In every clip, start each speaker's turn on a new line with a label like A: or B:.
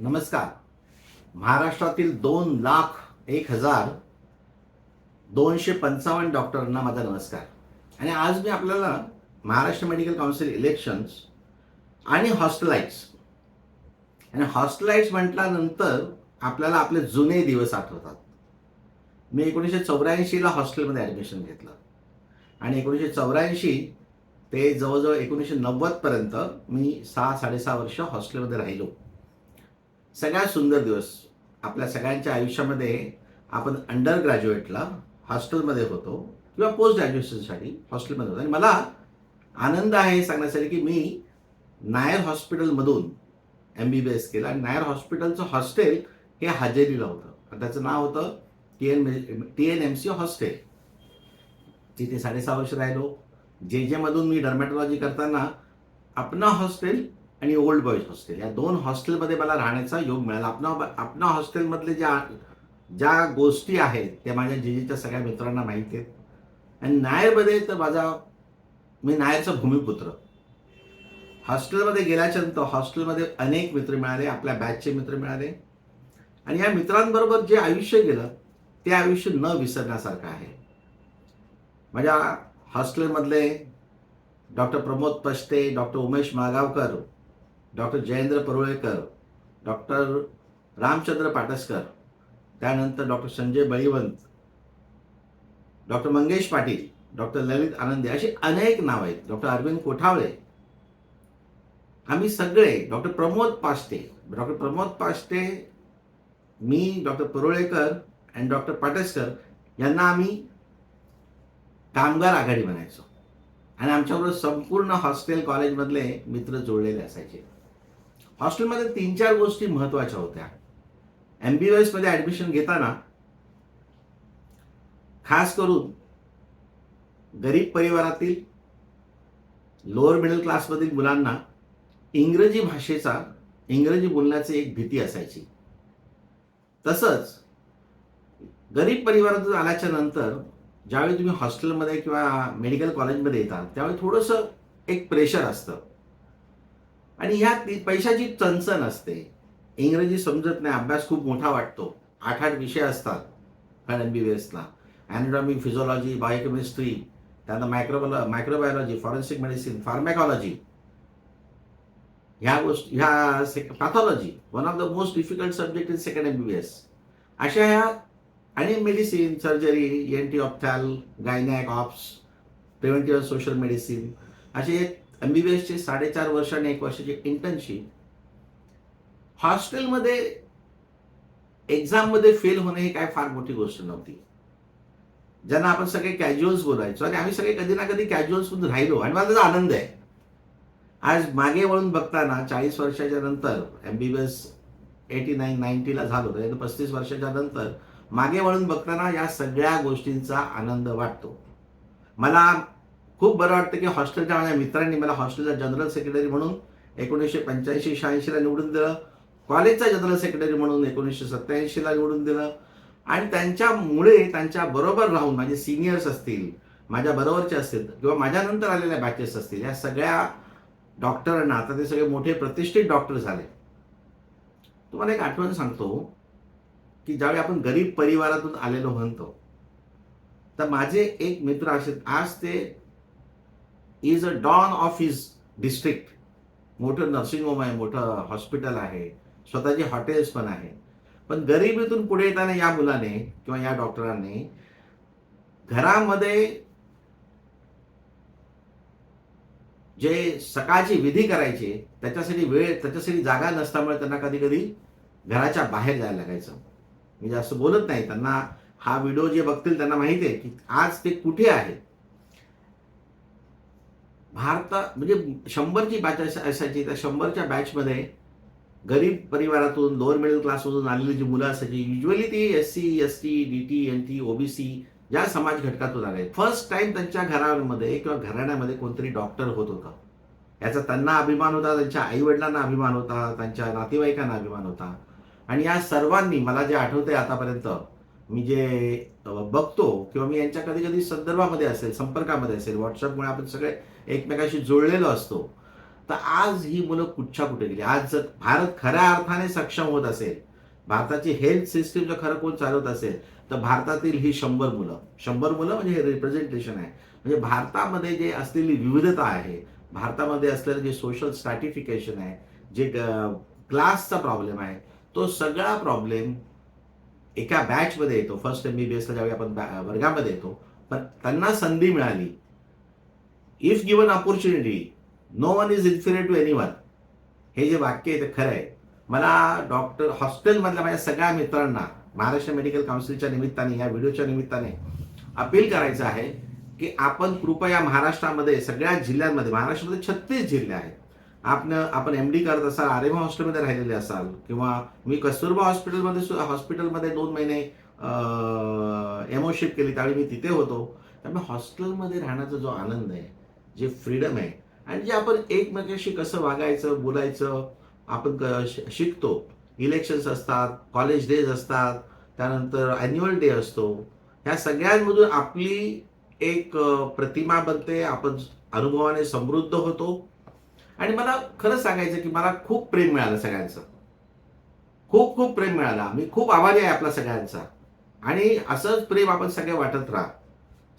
A: नमस्कार. महाराष्ट्रातील दोन लाख एक हजार दोनशे पंचावन्न डॉक्टरांना माझा नमस्कार. आणि आज मी आपल्याला महाराष्ट्र मेडिकल काउन्सिल इलेक्शन्स आणि हॉस्टेलाइट्स आणि हॉस्टेलाइट्स म्हटल्यानंतर आपल्याला आपले जुने दिवस आठवतात. मी एकोणीसशे चौऱ्याऐंशीला हॉस्टेलमध्ये ॲडमिशन घेतलं. आणि एकोणीसशे चौऱ्याऐंशी ते जवळजवळ एकोणीसशे नव्वदपर्यंत मी सहा साडेसहा वर्ष हॉस्टेलमध्ये राहिलो. सगळ्यात सुंदर दिवस. आपल्या सगळ्यांच्या आयुष्यामध्ये आपण अंडर ग्रॅज्युएटला हॉस्टेलमध्ये होतो किंवा पोस्ट ग्रॅज्युएशनसाठी हॉस्टेलमध्ये होतो. आणि मला आनंद आहे सांगण्यासाठी की मी नायर हॉस्पिटलमधून एम बी बी एस केलं आणि नायर हॉस्पिटलचं हॉस्टेल हे हजेरीला होतं. त्याचं नाव होतं T N T N M C hostel. तिथे साडेसहा वर्ष राहिलो. जे जेमधून मी डर्मॅटॉलॉजी करताना अपना हॉस्टेल आणि ओल्ड बॉईज हॉस्टेल या दोन हॉस्टेलमध्ये मला राहण्याचा योग मिळाला. आपणा आपणा हॉस्टेलमधले ज्या ज्या गोष्टी आहेत त्या माझ्या जिजीच्या सगळ्या मित्रांना माहिती आहेत. आणि नायरमध्ये तर माझा मी नायरचा भूमिपुत्र. हॉस्टेलमध्ये गेल्याच्यानंतर हॉस्टेलमध्ये अनेक मित्र मिळाले आपल्या बॅचचे मित्र मिळाले. आणि या मित्रांबरोबर जे आयुष्य गेलं ते आयुष्य न विसरण्यासारखं आहे. माझ्या हॉस्टेलमधले doctor Pramod Pashte doctor Umesh Magaonkar doctor Jayendra Parulekar doctor Ramchandra Pataskar त्यानंतर doctor Sanjay Baliwant doctor Mangesh Patil doctor Lalit Anande अशी अनेक नाव आहेत. डॉक्टर अरविंद कोठावळे आम्ही सगळे डॉक्टर प्रमोद पाष्टे डॉक्टर प्रमोद पाष्टे मी डॉक्टर परुळेकर आणि डॉक्टर पाटसकर यांना आम्ही कामगार आघाडी म्हणायचो. आणि आमच्याबरोबर संपूर्ण हॉस्टेल कॉलेजमधले मित्र जोडलेले असायचे. हॉस्टेलमध्ये तीन चार गोष्टी महत्त्वाच्या होत्या. एम बी मध्ये ऍडमिशन घेताना खास करून गरीब परिवारातील लोअर मिडल क्लासमधील मुलांना इंग्रजी भाषेचा इंग्रजी बोलण्याची एक भीती असायची. तसंच गरीब परिवारातून आल्याच्यानंतर ज्यावेळी तुम्ही हॉस्टेलमध्ये किंवा मेडिकल कॉलेजमध्ये येतात त्यावेळी थोडंसं एक प्रेशर असतं. आणि ह्या पैशाची चणचण असते. इंग्रजी समजत नाही अभ्यास खूप मोठा वाटतो. आठ आठ विषय असतात एम बी बी एसला. अॅनाटॉमी फिजिओलॉजी बायोकेमिस्ट्री त्यानंतर microbiology microbiology forensic medicine pharmacology ह्या गोष्टी ह्या pathology one of the most difficult subject in second M B B S अशा ह्या आणि medicine surgery N T ophthal gynaec obs preventive social medicine असे M B B एसचे साडेचार वर्ष आणि एक वर्षाची इंटर्नशिप हॉस्टेलमध्ये एक्झाममध्ये फेल होणे ही काय फार मोठी गोष्ट नव्हती. ज्यांना आपण सगळे कॅज्युअल्स बोलायचो आणि आम्ही सगळे कधी ना कधी कॅज्युअल्स मधून राहिलो आणि मला त्याचा आनंद आहे. आज मागे वळून बघताना चाळीस वर्षाच्या नंतर M B B S eighty nine नाईन्टीला झालो तर पस्तीस वर्षाच्या नंतर मागे वळून बघताना या सगळ्या गोष्टींचा आनंद वाटतो. मला खूप बरं वाटतं की हॉस्टेलच्या माझ्या मित्रांनी मला हॉस्टेलचा जनरल सेक्रेटरी म्हणून एकोणीसशे पंच्याऐंशी शहाऐंशीला निवडून दिलं. कॉलेजचा जनरल सेक्रेटरी म्हणून एकोणीसशे सत्त्याऐंशीला निवडून दिलं. आणि त्यांच्यामुळे त्यांच्या बरोबर राहून माझे सिनियर्स असतील माझ्या बरोबरचे असतील किंवा माझ्यानंतर आलेल्या बॅचेस असतील या सगळ्या डॉक्टरांना आता ते सगळे मोठे प्रतिष्ठित डॉक्टर झाले. तुम्हाला एक आठवण सांगतो की ज्यावेळी आपण गरीब परिवारातून आलेलो म्हणतो तर माझे एक मित्र असे आज ते is a don of his district मोठं नर्सिंग होम आहे मोठं हॉस्पिटल आहे. स्वतःचे हॉटेल्स पण आहे. पण गरिबीतून पुढे येताना या मुलाने किंवा या डॉक्टरांनी घरामध्ये जे सकाळची विधी करायचे त्याच्यासाठी वेळ त्याच्यासाठी जागा नसल्यामुळे त्यांना कधी कधी घराच्या बाहेर जायला लागायचं. मी जास्त बोलत नाही. त्यांना हा व्हिडिओ जे बघतील त्यांना माहिती आहे की आज ते कुठे आहेत? भारता म्हणजे शंभरची बॅच असायची. त्या शंभरच्या बॅचमध्ये गरीब परिवारातून लोअर मिडल क्लासमधून आलेली जी मुलं असायची युजली ती S C S T D T N T OBC या समाज घटकातून आले. फर्स्ट टाइम त्यांच्या घरामध्ये किंवा घराण्यामध्ये कोणतरी डॉक्टर होत होता. याचा त्यांना अभिमान होता त्यांच्या आईवडिलांना अभिमान होता त्यांच्या नातेवाईकांना अभिमान होता. आणि या सर्वांनी मला जे आठवतंय आतापर्यंत मी जे बघतो किंवा मी यांच्या कधी कधी संदर्भामध्ये असेल संपर्कामध्ये असेल व्हॉट्सअपमुळे आपण सगळे एकमेकाशी जोडलेलो असतो तर आज ही मुलं कुठच्या कुठे गेली? आज जर भारत खऱ्या अर्थाने सक्षम होत असेल भारताची हेल्थ सिस्टीम जर खरं कोण चालवत असेल तर भारतातील ही शंभर मुलं शंभर मुलं म्हणजे हे रिप्रेझेंटेशन आहे. म्हणजे भारतामध्ये जे असलेली विविधता आहे भारतामध्ये असलेलं जे सोशल स्ट्रॅटिफिकेशन आहे जे क्लासचा प्रॉब्लेम आहे तो सगळा प्रॉब्लेम एका बॅचमध्ये येतो. फर्स्ट एम बी बी एसला ज्यावेळी आपण बॅ- वर्गामध्ये येतो पण त्यांना संधी मिळाली. If given opportunity no one is inferior to any one हे जे वाक्य आहे ते खरं आहे. मला डॉक्टर हॉस्टेलमधल्या माझ्या सगळ्या मित्रांना महाराष्ट्र मेडिकल काउन्सिलच्या निमित्ताने या व्हिडिओच्या निमित्ताने अपील करायचं आहे की आपण कृपया महाराष्ट्रामध्ये सगळ्या जिल्ह्यांमध्ये महाराष्ट्रामध्ये छत्तीस जिल्हे आहेत. आपण आपण एम डी करत असाल आर हॉस्पिटलमध्ये हॉस्टेलमध्ये राहिलेले असाल किंवा मी कस्तुरबा हॉस्पिटलमध्ये हॉस्पिटलमध्ये दोन महिने एमओशिप केली त्यावेळी मी तिथे होतो. त्यामुळे हॉस्टेलमध्ये राहण्याचा जो आनंद आहे जे फ्रीडम आहे आणि जे आपण एकमेकाशी कसं वागायचं बोलायचं आपण शिकतो. इलेक्शन्स असतात कॉलेज डेज असतात त्यानंतर ॲन्युअल डे असतो. ह्या सगळ्यांमधून आपली एक प्रतिमा बनते आपण अनुभवाने समृद्ध होतो. आणि मला खरं सांगायचं की मला खूप प्रेम मिळालं सगळ्यांचं. खूप खूप प्रेम मिळाला. मी खूप आभारी आहे आपला सगळ्यांचा. आणि असंच प्रेम आपण सगळे वाटत राहा.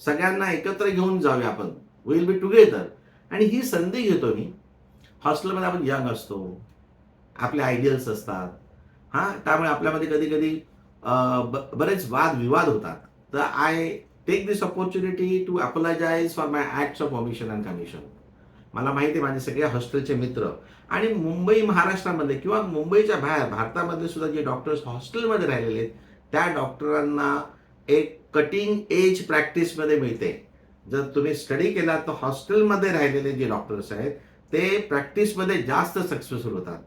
A: सगळ्यांना एकत्र घेऊन जाऊया आपण. विल बी टुगेदर आणि ही संधी घेतो मी. हॉस्टेलमध्ये आपण यंग असतो. आपले आयडियल्स असतात. हां त्यामुळे आपल्यामध्ये कधी कधी बरेच वाद विवाद होतात. तर I take this opportunity to apologise for my acts of omission and commission मला माहिती आहे माझे सगळे हॉस्टेलचे मित्र. आणि मुंबई महाराष्ट्रामध्ये किंवा मुंबईच्या बाहेर भारतामध्ये सुद्धा जे डॉक्टर्स हॉस्टेलमध्ये राहिलेले आहेत त्या डॉक्टरांना एक कटिंग एज प्रॅक्टिसमध्ये मिळते. जर तुम्ही स्टडी केला तर हॉस्टेलमध्ये राहिलेले जे डॉक्टर्स आहेत ते प्रॅक्टिसमध्ये जास्त सक्सेसफुल होतात.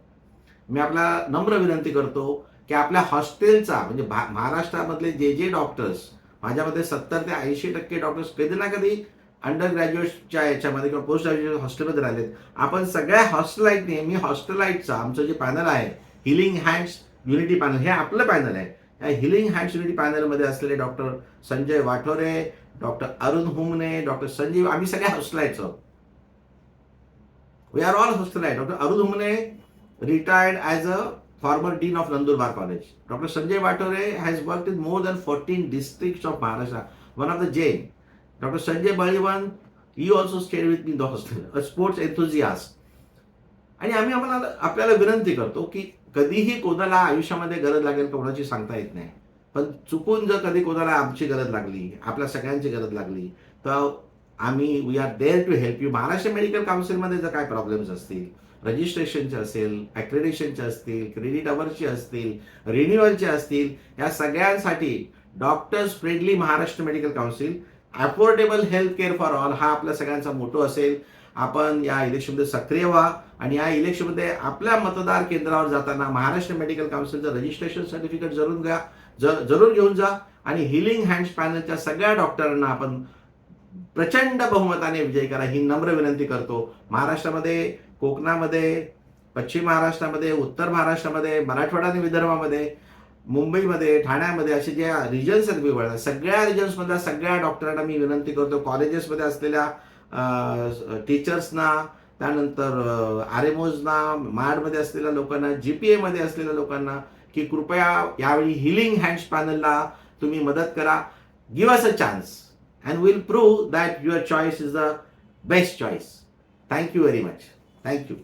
A: मी आपला नम्र विनंती करतो की आपल्या हॉस्टेलचा म्हणजे भा- महाराष्ट्रामधले जे जे डॉक्टर्स माझ्यामध्ये सत्तर ते ऐंशी टक्के डॉक्टर्स कधी ना कधी अंडर ग्रॅज्युएटच्या याच्यामध्ये किंवा पोस्ट ग्रॅज्युएट हॉस्टेलमध्ये राहिलेत आपण सगळ्या हॉस्टेलाईटने मी हॉस्टेलाईटचा आमचं जे पॅनल आहे हिलिंग हँड्स युनिटी पॅनल हे आपलं पॅनल आहे या हिलिंग हँड्स युनिटी पॅनलमध्ये असलेले doctor Sanjay Wathore doctor Arun Humne doctor Sanjeev आम्ही सगळ्या हॉस्टेलाईट्स आहोत we are all hostelite doctor Arun Humne retired as a former dean of Nandurbar College. Dr. Sanjay Vatore has worked in more than 14 districts of Maharashtra, one of the Jain. Dr. Sanjay Baliwan, he also stayed with me in the hostel, a sports enthusiast. आणि आम्ही आम्हाला आपल्याला विनंती करतो की कधीही कोणाला आयुष्यामध्ये गरज लागेल कोणाची सांगता येत नाही पण चुकून जर कधी कोणाला आमची गरज लागली आपल्या सगळ्यांची गरज लागली तर आम्ही we are there to help you Maharashtra medical काउन्सिलमध्ये जर काय प्रॉब्लेम्स असतील रजिस्ट्रेशनचे असेल ॲक्रेडिशनचे असतील क्रेडिट अवरचे असतील रिन्युअलचे असतील या सगळ्यांसाठी doctors friendly Maharashtra medical council affordable health care for all हा आपल्या सगळ्यांचा मोठो असेल. आपण या इलेक्शनमध्ये सक्रिय व्हा आणि या इलेक्शनमध्ये आपल्या मतदार केंद्रावर जाताना महाराष्ट्र मेडिकल काउन्सिलचं रजिस्ट्रेशन सर्टिफिकेट जरूर घ्या. जर जरूर घेऊन जा. आणि हिलिंग हँड्स पॅनलच्या सगळ्या डॉक्टरांना आपण प्रचंड बहुमताने विजय करा. ही नम्र विनंती करतो. महाराष्ट्रामध्ये कोकणामध्ये पश्चिम महाराष्ट्रामध्ये उत्तर महाराष्ट्रामध्ये मराठवाडा आणि विदर्भामध्ये मुंबईमध्ये ठाण्यामध्ये असे ज्या रिजन्स आहेत वेगवेगळ्या सगळ्या रिजन्समधल्या सगळ्या डॉक्टरांना मी विनंती करतो. कॉलेजेसमध्ये असलेल्या टीचर्सना त्यानंतर आर एम ओजना माडमध्ये असलेल्या लोकांना जी पी एमध्ये असलेल्या लोकांना की कृपया यावेळी हिलिंग हँड्स पॅनलला तुम्ही मदत करा. Give us a chance and will prove that your choice is the best choice thank you very much thank you